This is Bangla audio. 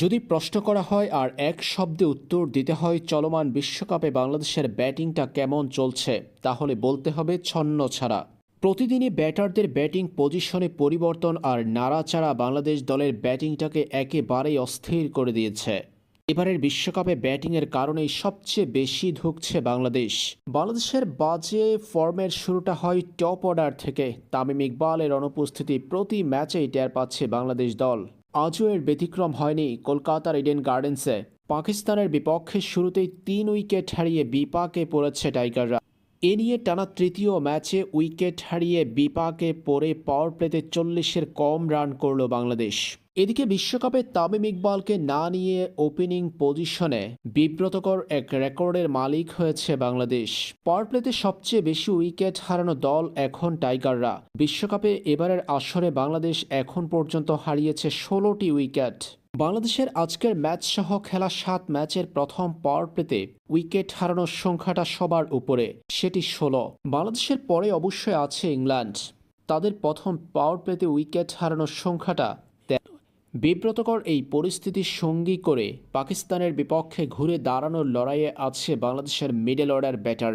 যদি প্রশ্ন করা হয় আর এক শব্দে উত্তর দিতে হয় চলমান বিশ্বকাপে বাংলাদেশের ব্যাটিংটা কেমন চলছে, তাহলে বলতে হবে ছন্ন ছাড়া। প্রতিদিনই ব্যাটারদের ব্যাটিং পজিশনে পরিবর্তন আর নাড়াচাড়া বাংলাদেশ দলের ব্যাটিংটাকে একেবারেই অস্থির করে দিয়েছে। এবারের বিশ্বকাপে ব্যাটিংয়ের কারণেই সবচেয়ে বেশি ধুঁকছে বাংলাদেশ। বাংলাদেশের বাজে ফর্মের শুরুটা হয় টপ অর্ডার থেকে। তামিম ইকবালের অনুপস্থিতি প্রতি ম্যাচেই টের পাচ্ছে বাংলাদেশ দল। আজও এর ব্যতিক্রম হয়নি কলকাতার ইডেন গার্ডেন্সে পাকিস্তানের বিপক্ষে শুরুতেই তিন উইকেট হারিয়ে বিপাকে পড়েছে টাইগাররা এ নিয়ে টানা তৃতীয় ম্যাচে উইকেট হারিয়ে বিপাকে পড়ে পাওয়ার প্লেতে চল্লিশের কম রান করল বাংলাদেশ। এদিকে বিশ্বকাপে তামিম ইকবালকে না নিয়ে ওপেনিং পজিশনে বিব্রতকর এক রেকর্ডের মালিক হয়েছে বাংলাদেশ। পাওয়ার প্লেতে সবচেয়ে বেশি উইকেট হারানো দল এখন টাইগাররা। বিশ্বকাপে এবারের আসরে বাংলাদেশ এখন পর্যন্ত হারিয়েছে ষোলোটি উইকেট। বাংলাদেশের আজকের ম্যাচ সহ খেলা সাত ম্যাচের প্রথম পাওয়ার প্লেতে উইকেট হারানোর সংখ্যাটা সবার উপরে, সেটি ষোলো। বাংলাদেশের পরে অবশ্যই আছে ইংল্যান্ড। তাদের প্রথম পাওয়ার প্লেতে উইকেট হারানোর সংখ্যাটা বিব্রতকর এই পরিস্থিতির সঙ্গী করে পাকিস্তানের বিপক্ষে ঘুরে দাঁড়ানোর লড়াইয়ে আছে বাংলাদেশের মিডল অর্ডার ব্যাটার